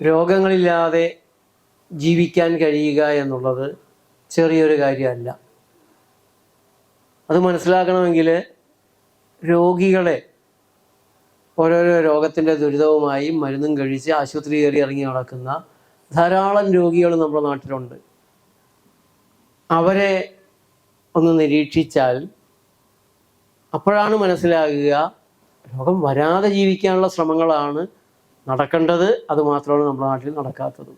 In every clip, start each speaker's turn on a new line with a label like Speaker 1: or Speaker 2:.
Speaker 1: രോഗങ്ങളില്ലാതെ ജീവിക്കാൻ കഴിയുക എന്നുള്ളത് ചെറിയൊരു കാര്യമല്ല. അത് മനസ്സിലാക്കണമെങ്കിൽ രോഗികളെ ഓരോരോ രോഗത്തിന്റെ ദുരിതവുമായി മരുന്നും കഴിച്ച് ആശുപത്രി കയറി ഇറങ്ങി നടക്കുന്ന ധാരാളം രോഗികൾ നമ്മുടെ നാട്ടിലുണ്ട്. അവരെ ഒന്ന് നിരീക്ഷിച്ചാൽ അപ്പോഴാണ് മനസ്സിലാകുക രോഗം വരാതെ ജീവിക്കാനുള്ള ശ്രമങ്ങളാണ് നടക്കേണ്ടത് അത് മാത്രമാണ് നമ്മുടെ നാട്ടിൽ നടക്കാത്തത്.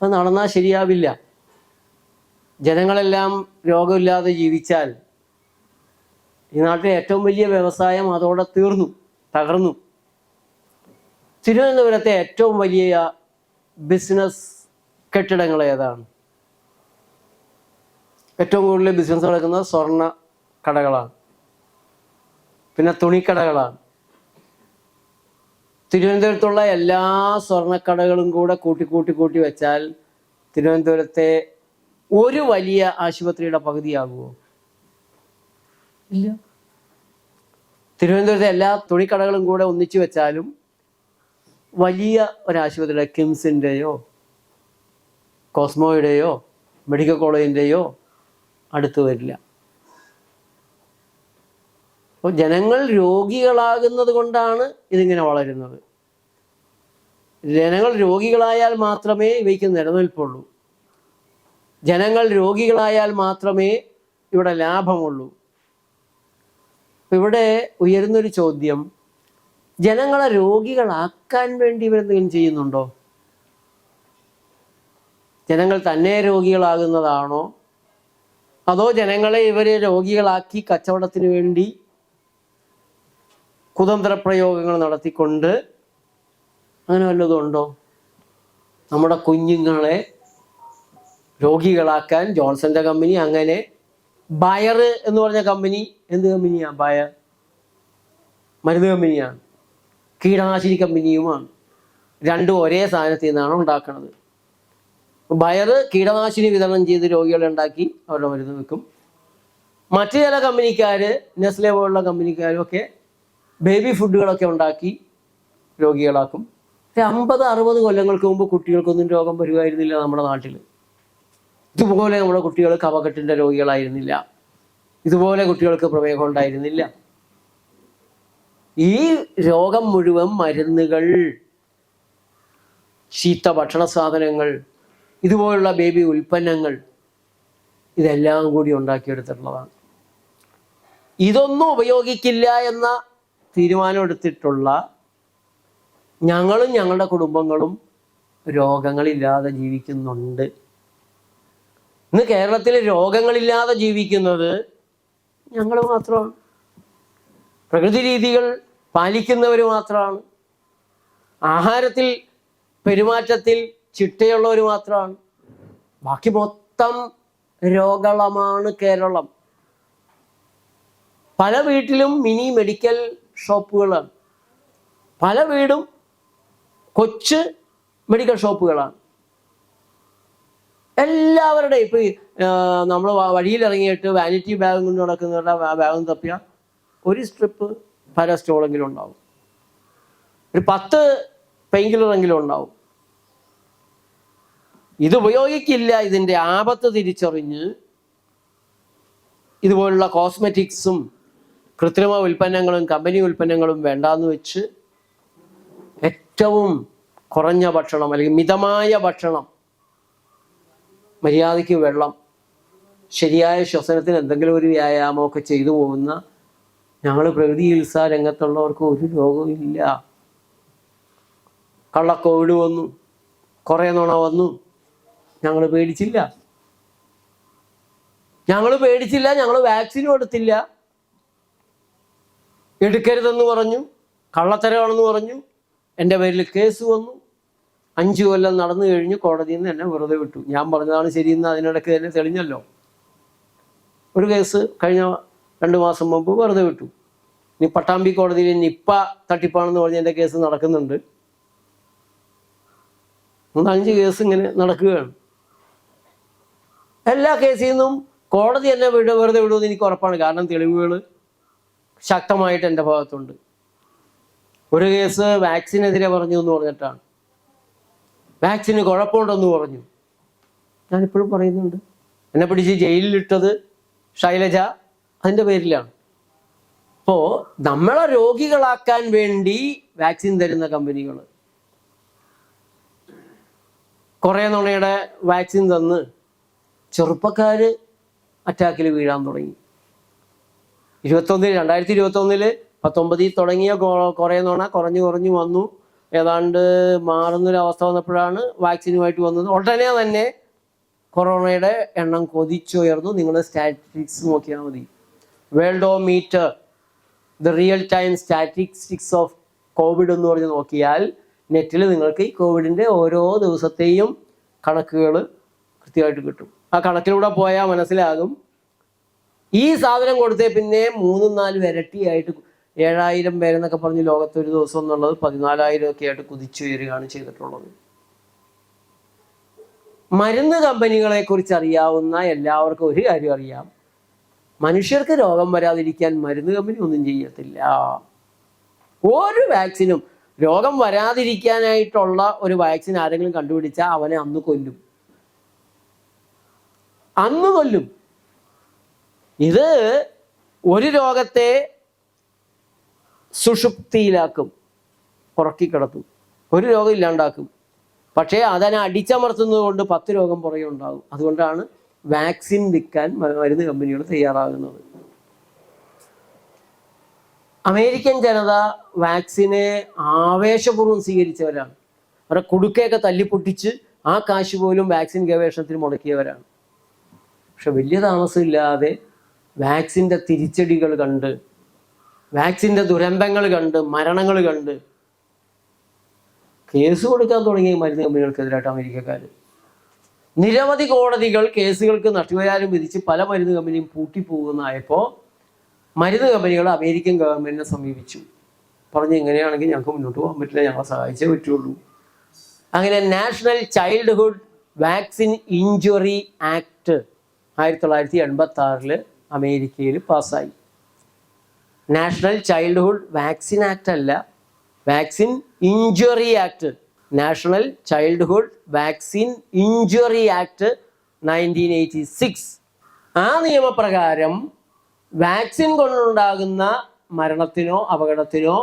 Speaker 1: അത് നടന്നാൽ ശരിയാവില്ല. ജനങ്ങളെല്ലാം രോഗമില്ലാതെ ജീവിച്ചാൽ ഈ നാട്ടിലെ ഏറ്റവും വലിയ വ്യവസായം അതോടെ തീർന്നു തകർന്നു. തിരുവനന്തപുരത്തെ ഏറ്റവും വലിയ ബിസിനസ് കെട്ടിടങ്ങൾ ഏതാണ്? ഏറ്റവും കൂടുതൽ ബിസിനസ് നടക്കുന്നത് സ്വർണ കടകളാണ്. പിന്നെ തുണിക്കടകളാണ്. തിരുവനന്തപുരത്തുള്ള എല്ലാ സ്വർണക്കടകളും കൂടെ കൂട്ടി കൂട്ടി കൂട്ടി വെച്ചാൽ തിരുവനന്തപുരത്തെ ഒരു വലിയ ആശുപത്രിയുടെ പകുതിയാകുമോ? ഇല്ല. തിരുവനന്തപുരത്തെ എല്ലാ തുണിക്കടകളും കൂടെ ഒന്നിച്ചു വെച്ചാലും വലിയ ഒരാശുപത്രിയുടെ കിംസിന്റെയോ കോസ്മോയുടെയോ മെഡിക്കൽ കോളേജിന്റെയോ അടുത്ത് വരില്ല. അപ്പോൾ ജനങ്ങൾ രോഗികളാകുന്നത് കൊണ്ടാണ് ഇതിങ്ങനെ വളരുന്നത്. ജനങ്ങൾ രോഗികളായാൽ മാത്രമേ ഇവയ്ക്ക് നിലനിൽപ്പുള്ളൂ. ജനങ്ങൾ രോഗികളായാൽ മാത്രമേ ഇവിടെ ലാഭമുള്ളൂ. ഇവിടെ ഉയരുന്നൊരു ചോദ്യം ജനങ്ങളെ രോഗികളാക്കാൻ വേണ്ടി ഇവരെന്തെങ്കിലും ചെയ്യുന്നുണ്ടോ? ജനങ്ങൾ തന്നെ രോഗികളാകുന്നതാണോ? അതോ ജനങ്ങളെ ഇവരെ രോഗികളാക്കി കച്ചവടത്തിന് വേണ്ടി കുതന്ത്ര പ്രയോഗങ്ങൾ നടത്തിക്കൊണ്ട് അങ്ങനെ വല്ലതും ഉണ്ടോ? നമ്മുടെ കുഞ്ഞുങ്ങളെ രോഗികളാക്കാൻ ജോൺസന്റെ കമ്പനി അങ്ങനെ ബയർ എന്ന് പറഞ്ഞ കമ്പനി എന്ത് കമ്പനിയാ ബയർ മരുന്ന് കമ്പനിയാണ് കീടനാശിനി കമ്പനിയുമാണ് രണ്ടും ഒരേ സാധനത്തിൽ നിന്നാണ് ഉണ്ടാക്കുന്നത് ബയർ കീടനാശിനി വിതരണം ചെയ്ത് രോഗികളെ ഉണ്ടാക്കി അവരുടെ മരുന്ന് വെക്കും. മറ്റു ചില കമ്പനിക്കാർ നെസ്ലെ പോലുള്ള കമ്പനിക്കാരും ഒക്കെ ബേബി ഫുഡുകളൊക്കെ ഉണ്ടാക്കി രോഗികളാക്കും. ഒരു അമ്പത് അറുപത് കൊല്ലങ്ങൾക്ക് മുമ്പ് കുട്ടികൾക്കൊന്നും രോഗം വരുമായിരുന്നില്ല നമ്മുടെ നാട്ടിൽ ഇതുപോലെ നമ്മുടെ കുട്ടികൾ കവകെട്ടിന്റെ രോഗികളായിരുന്നില്ല. ഇതുപോലെ കുട്ടികൾക്ക് പ്രമേഹം ഉണ്ടായിരുന്നില്ല. ഈ രോഗം മുഴുവൻ മരുന്നുകൾ ചീത്ത ഭക്ഷണ സാധനങ്ങൾ ഇതുപോലുള്ള ബേബി ഉൽപ്പന്നങ്ങൾ ഇതെല്ലാം കൂടി ഉണ്ടാക്കിയെടുത്തിട്ടുള്ളതാണ്. ഇതൊന്നും ഉപയോഗിക്കില്ല എന്ന തീരുമാനമെടുത്തിട്ടുള്ള ഞങ്ങളും ഞങ്ങളുടെ കുടുംബങ്ങളും രോഗങ്ങളില്ലാതെ ജീവിക്കുന്നുണ്ട്. ഇന്ന് കേരളത്തിൽ രോഗങ്ങളില്ലാതെ ജീവിക്കുന്നത് ഞങ്ങൾ മാത്രമാണ്. പ്രകൃതി രീതികൾ പാലിക്കുന്നവർ മാത്രമാണ്. ആഹാരത്തിൽ പെരുമാറ്റത്തിൽ ചിട്ടയുള്ളവർ മാത്രമാണ്. ബാക്കി മൊത്തം രോഗളമാണ് കേരളം. പല വീട്ടിലും മിനി മെഡിക്കൽ ഷോപ്പുകളാണ്. പല വീടും കൊച്ച് മെഡിക്കൽ ഷോപ്പുകളാണ് എല്ലാവരുടെയും ഇപ്പൊ നമ്മൾ വഴിയിൽ ഇറങ്ങിയിട്ട് വാനിറ്റി ബാഗ് കൊണ്ട് നടക്കുന്നവരുടെ ബാഗും തപ്പിയ ഒരു സ്ട്രിപ്പ് പല സ്റ്റോളെങ്കിലും ഉണ്ടാവും. ഒരു പത്ത് പെയിൻ ഉണ്ടാവും. ഇത് ഉപയോഗിക്കില്ല ഇതിന്റെ ആപത്ത് തിരിച്ചറിഞ്ഞ് ഇതുപോലുള്ള കോസ്മെറ്റിക്സും കൃത്രിമ ഉൽപ്പന്നങ്ങളും കമ്പനി ഉൽപ്പന്നങ്ങളും വേണ്ടാന്ന് വെച്ച് ഏറ്റവും കുറഞ്ഞ ഭക്ഷണം അല്ലെങ്കിൽ മിതമായ ഭക്ഷണം മര്യാദയ്ക്ക് വെള്ളം ശരിയായ ശ്വസനത്തിന് എന്തെങ്കിലും ഒരു വ്യായാമമൊക്കെ ചെയ്തു പോകുന്ന ഞങ്ങൾ പ്രകൃതി ചികിത്സ രംഗത്തുള്ളവർക്ക് ഒരു രോഗമില്ല കള്ളക്കോവിഡ് വന്നു കുറേ നുണ വന്നു. ഞങ്ങൾ പേടിച്ചില്ല. ഞങ്ങൾ പേടിച്ചില്ല ഞങ്ങൾ വാക്സിനും എടുത്തില്ല. എടുക്കരുതെന്ന് പറഞ്ഞു കള്ളത്തരമാണെന്ന് പറഞ്ഞു. എന്റെ പേരിൽ കേസ് വന്നു. അഞ്ചു കൊല്ലം നടന്നു കഴിഞ്ഞ് കോടതിയിൽ നിന്ന് എന്നെ വെറുതെ വിട്ടു. ഞാൻ പറഞ്ഞതാണ് ശരിയെന്ന് അതിനിടയ്ക്ക് തന്നെ തെളിഞ്ഞല്ലോ. ഒരു കേസ് കഴിഞ്ഞ രണ്ട് മാസം മുമ്പ് വെറുതെ വിട്ടു. ഇനി പട്ടാമ്പി കോടതിയിൽ നിപ്പ തട്ടിപ്പാണെന്ന് പറഞ്ഞ് എന്റെ കേസ് നടക്കുന്നുണ്ട്. മൂന്നഞ്ച് കേസ് ഇങ്ങനെ നടക്കുകയാണ്. എല്ലാ കേസിൽ നിന്നും കോടതി എന്നെ വിട വെറുതെ വിടുമെന്ന് എനിക്ക് ഉറപ്പാണ്. കാരണം തെളിവുകൾ ശക്തമായിട്ട് എന്റെ ഭാഗത്തുണ്ട്. ഒരു കേസ് വാക്സിനെതിരെ പറഞ്ഞു എന്ന് പറഞ്ഞിട്ടാണ്. വാക്സിന് കുഴപ്പമുണ്ടെന്ന് പറഞ്ഞു. ഞാനിപ്പോഴും പറയുന്നുണ്ട്. എന്നെ പിടിച്ച് ജയിലിലിട്ടത് ശൈലജ അതിന്റെ പേരിലാണ്. അപ്പോൾ നമ്മളെ രോഗികളാക്കാൻ വേണ്ടി വാക്സിൻ തരുന്ന കമ്പനികൾ കുറേ നുണയുടെ വാക്സിൻ തന്ന് ചെറുപ്പക്കാർ അറ്റാക്കിൽ വീഴാൻ തുടങ്ങി. ഇരുപത്തൊന്നിൽ രണ്ടായിരത്തി ഇരുപത്തൊന്നിൽ പത്തൊമ്പതിൽ തുടങ്ങിയ കുറേ കുറഞ്ഞു കുറഞ്ഞു വന്നു. ഏതാണ്ട് മാറുന്നൊരവസ്ഥ വന്നപ്പോഴാണ് വാക്സിനുമായിട്ട് വന്നത്. ഉടനെ തന്നെ കൊറോണയുടെ എണ്ണം കൊതിച്ചുയർന്നു. നിങ്ങൾ സ്റ്റാറ്റിസ്റ്റിക്സ് നോക്കിയാൽ മതി. Worldometer the real time statistics of COVID എന്ന് പറഞ്ഞ് നോക്കിയാൽ നെറ്റിൽ നിങ്ങൾക്ക് ഈ കോവിഡിന്റെ ഓരോ ദിവസത്തെയും കണക്കുകൾ കൃത്യമായിട്ട് കിട്ടും. ആ കണക്കിലൂടെ പോയാൽ മനസ്സിലാകും. ഈ സാധനം കൊടുത്തേ പിന്നെ മൂന്നും നാലും ഇരട്ടിയായിട്ട് ഏഴായിരം പേരെന്നൊക്കെ പറഞ്ഞ് ലോകത്ത് ഒരു ദിവസം എന്നുള്ളത് പതിനാലായിരം ഒക്കെ ആയിട്ട് കുതിച്ചുയരുകയാണ് ചെയ്തിട്ടുള്ളത്. മരുന്ന് കമ്പനികളെ കുറിച്ച് അറിയാവുന്ന എല്ലാവർക്കും ഒരു കാര്യം അറിയാം. മനുഷ്യർക്ക് രോഗം വരാതിരിക്കാൻ മരുന്ന് കമ്പനി ഒന്നും ചെയ്യത്തില്ല. ഒരു വാക്സിനും രോഗം വരാതിരിക്കാനായിട്ടുള്ള ഒരു വാക്സിൻ ആരെങ്കിലും കണ്ടുപിടിച്ചാൽ അവനെ അന്ന് കൊല്ലും. അന്ന് കൊല്ലും. ഇത് ഒരു രോഗത്തെ സുഷുപ്തിയിലാക്കും. ഉറക്കിക്കിടത്തും ഒരു രോഗം ഇല്ലാണ്ടാക്കും. പക്ഷേ അതിനെ അടിച്ചമർത്തുന്നത് കൊണ്ട് പത്ത് രോഗം പുറകെ ഉണ്ടാകും. അതുകൊണ്ടാണ് വാക്സിൻ വിൽക്കാൻ മരുന്ന് കമ്പനികൾ തയ്യാറാകുന്നത്. അമേരിക്കൻ ജനത വാക്സിനെ ആവേശപൂർവം സ്വീകരിച്ചവരാണ്. അവരുടെ കുടുക്കയൊക്കെ തല്ലിപ്പൊട്ടിച്ച് ആ കാശ് പോലും വാക്സിൻ ഗവേഷണത്തിന് മുടക്കിയവരാണ്. പക്ഷെ വലിയ താമസമില്ലാതെ വാക്സിന്റെ തിരിച്ചടികൾ കണ്ട് വാക്സിന്റെ ദുരന്തങ്ങൾ കണ്ട് മരണങ്ങൾ കണ്ട്. കേസ് കൊടുക്കാൻ തുടങ്ങിയ മരുന്ന് കമ്പനികൾക്കെതിരായിട്ട് അമേരിക്കക്കാർ നിരവധി കോടതികൾ കേസുകൾക്ക് നഷ്ടപരിഹാരം വിധിച്ച് പല മരുന്ന് കമ്പനിയും പൂട്ടിപ്പോകുന്നതായപ്പോൾ മരുന്ന് കമ്പനികൾ അമേരിക്കൻ ഗവൺമെന്റിനെ സമീപിച്ചു. പറഞ്ഞു ഇങ്ങനെയാണെങ്കിൽ ഞങ്ങൾക്ക് മുന്നോട്ട് പോകാൻ പറ്റില്ല ഞങ്ങളെ സഹായിച്ചേ പറ്റുള്ളൂ. അങ്ങനെ national childhood vaccine injury act ആയിരത്തി തൊള്ളായിരത്തി എൺപത്തി ആറിൽ അമേരിക്കയിൽ പാസ്സായി. നാഷണൽ ചൈൽഡ്ഹുഡ് വാക്സിൻ ആക്ട് അല്ല vaccine injury act. National childhood vaccine injury act nineteen eighty six. ആ നിയമപ്രകാരം വാക്സിൻ കൊണ്ടുണ്ടാകുന്ന മരണത്തിനോ അപകടത്തിനോ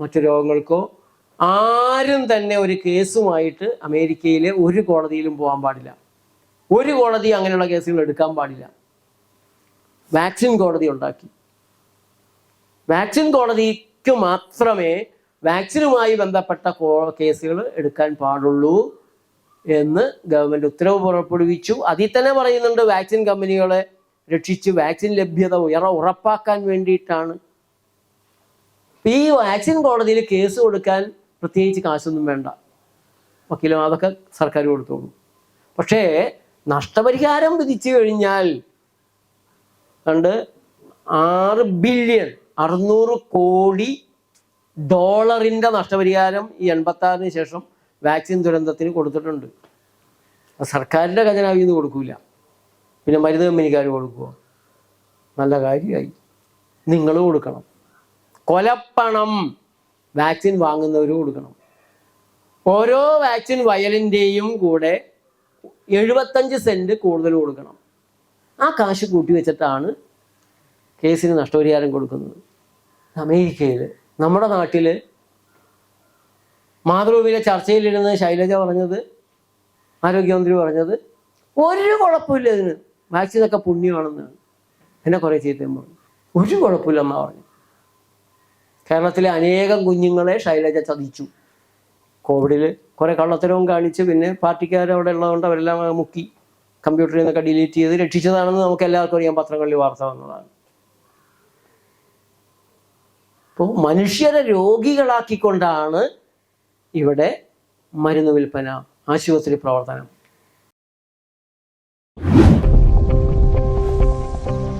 Speaker 1: മറ്റു രോഗങ്ങൾക്കോ ആരും തന്നെ ഒരു കേസുമായിട്ട് അമേരിക്കയിലെ ഒരു കോടതിയിലും പോകാൻ പാടില്ല. ഒരു കോടതി അങ്ങനെയുള്ള കേസുകൾ എടുക്കാൻ പാടില്ല. വാക്സിൻ കോടതി ഉണ്ടാക്കി. വാക്സിൻ കോടതിക്ക് മാത്രമേ വാക്സിനുമായി ബന്ധപ്പെട്ട കേസുകൾ എടുക്കാൻ പാടുള്ളൂ എന്ന് ഗവൺമെന്റ് ഉത്തരവ് പുറപ്പെടുവിച്ചു. അതിൽ തന്നെ പറയുന്നുണ്ട് വാക്സിൻ കമ്പനികളെ രക്ഷിച്ച് വാക്സിൻ ലഭ്യത ഉയറ ഉറപ്പാക്കാൻ വേണ്ടിയിട്ടാണ്. ഈ വാക്സിൻ കോടതിയിൽ കേസ് കൊടുക്കാൻ പ്രത്യേകിച്ച് കാശൊന്നും വേണ്ട. വക്കീലും അതൊക്കെ സർക്കാർ കൊടുത്തോളൂ. പക്ഷേ നഷ്ടപരിഹാരം വിധിച്ചു കഴിഞ്ഞാൽ കണ്ട് ആറ് ബില്യൺ അറുന്നൂറ് കോടി ഡോളറിന്റെ നഷ്ടപരിഹാരം ഈ എൺപത്തി ആറിന് ശേഷം വാക്സിൻ ദുരന്തത്തിന് കൊടുത്തിട്ടുണ്ട്. സർക്കാരിന്റെ ഖജനാവിൽ നിന്ന് കൊടുക്കില്ല പിന്നെ മരുന്ന് കമ്പനിക്കാർ കൊടുക്കുമോ നല്ല കാര്യമായി. നിങ്ങൾ കൊടുക്കണം. കൊലപ്പണം വാക്സിൻ വാങ്ങുന്നവർ കൊടുക്കണം. ഓരോ വാക്സിൻ വയലിന്റെയും കൂടെ എഴുപത്തഞ്ച് സെന്റ് കൂടുതൽ കൊടുക്കണം. ആ കാശ് കൂട്ടി വെച്ചിട്ടാണ് കേസിന് നഷ്ടപരിഹാരം കൊടുക്കുന്നത് അമേരിക്കയിൽ നമ്മുടെ നാട്ടിൽ മാതൃഭൂമിയിലെ ചർച്ചയിലിരുന്ന് ശൈലജ പറഞ്ഞത് ആരോഗ്യമന്ത്രി പറഞ്ഞത് ഒരു കുഴപ്പമില്ല ഇതിന്. വാക്സിനൊക്കെ പുണ്യമാണെന്നാണ്. എന്നെ കുറേ ചീത്തയും പറഞ്ഞു. ഒരു കുഴപ്പമില്ലെന്നാണ് പറഞ്ഞു. കേരളത്തിലെ അനേകം കുഞ്ഞുങ്ങളെ ശൈലജ ചതിച്ചു. കോവിഡിൽ കുറേ കള്ളത്തരവും കാണിച്ച് പിന്നെ പാർട്ടിക്കാരവിടെ ഉള്ളതുകൊണ്ട് അവരെല്ലാം മുക്കി. കമ്പ്യൂട്ടറിൽ നിന്നൊക്കെ ഡിലീറ്റ് ചെയ്ത് രക്ഷിച്ചതാണെന്ന് നമുക്ക് എല്ലാവർക്കും അറിയാം. പത്രങ്ങളിൽ വാർത്ത വന്നതാണ്. അപ്പോൾ മനുഷ്യരെ രോഗികളാക്കിക്കൊണ്ടാണ് ഇവിടെ മരുന്ന് വിൽപ്പന ആശുപത്രി പ്രവർത്തനം.